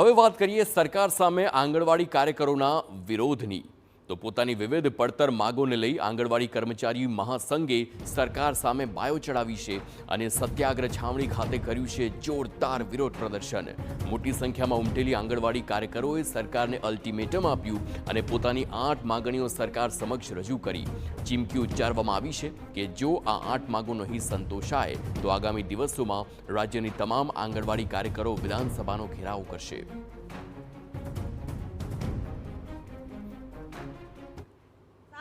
હવે વાત કરીએ સરકાર સામે આંગણવાડી કાર્યકરોના વિરોધની. તો પોતાની વિવિધ પડતર માગોને લઈ આંગણવાડી કર્મચારી મહાસંઘે સરકાર સામે બાયો ચડાવી છે અને સત્યાગ્રહ છાવણી ખાતે કર્યું છે જોરદાર વિરોધ પ્રદર્શન. મોટી સંખ્યામાં ઉમટેલી આંગણવાડી કાર્યકરોએ સરકારને અલ્ટિમેટમ આપ્યું અને પોતાની આઠ માગણીઓ સરકાર સમક્ષ રજૂ કરી. ચીમકી ઉચ્ચારવામાં આવી છે કે જો આ આઠ માગો નહીં સંતોષાય, તો આગામી દિવસોમાં રાજ્યની તમામ આંગણવાડી કાર્યકરો વિધાનસભાનો ઘેરાવ કરશે.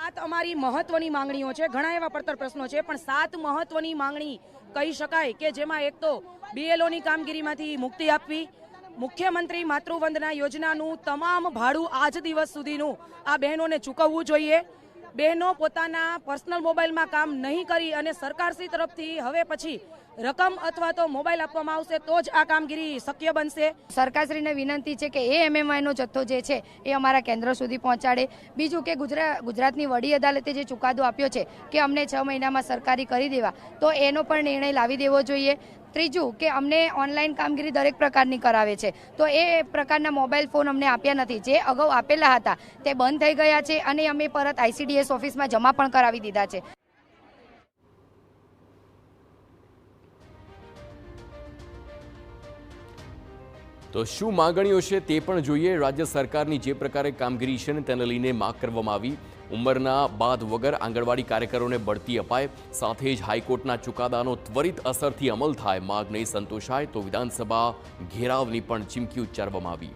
સાત અમારી મહત્વની માંગણીઓ છે. ઘણા એવા પડતર પ્રશ્નો છે, પણ સાત મહત્વની માંગણી કહી શકાય કે જેમાં એક તો બીએલઓની કામગીરીમાંથી મુક્તિ આપવી, મુખ્યમંત્રી માતૃવંદના યોજનાનું તમામ ભાડું આજ દિવસ સુધીનું આ બહેનોને ચૂકવવું જોઈએ. બહેનો પોતાના પર્સનલ મોબાઈલમાં કામ નહીં કરી અને સરકારશ્રી તરફથી હવે પછી રકમ અથવા તો મોબાઈલ આપવામાં આવશે તો જ આ કામગીરી શક્ય બનશે. સરકારશ્રીને વિનંતી છે કે એ એમએમઆઈનો જથ્થો જે છે એ અમારા કેન્દ્ર સુધી પહોંચાડે. બીજું કે ગુજરાત ગુજરાતની વડી અદાલતે જે ચુકાદો આપ્યો છે કે અમને છ મહિનામાં સરકારી કરી દેવા, તો એનો પણ નિર્ણય લાવી દેવો જોઈએ. ત્રીજું કે અમને ઓનલાઈન કામગીરી દરેક પ્રકારની કરાવે છે. તો એ પ્રકારના મોબાઈલ ફોન અમને આપ્યા નથી. જે અગાઉ આપેલા હતા, તે બંધ થઈ ગયા છે અને અમે પરત આઈસીડીએસ ઓફિસમાં જમા પણ કરાવી દીધા છે. તો શું માગણીઓ છે તે પણ જોઈએ. રાજ્ય સરકારની જે પ્રકારે કામગીરી છે ને તેને લઈને માગ કરવામાં આવી. ઉંમરના બાદ વગર આંગણવાડી કાર્યકરોને બઢતી અપાય. સાથે જ હાઈકોર્ટના ચુકાદાનો ત્વરિત અસરથી અમલ થાય. માગ નહીં સંતોષાય તો વિધાનસભા ઘેરાવની પણ ચીમકી ઉચ્ચારવામાં આવી.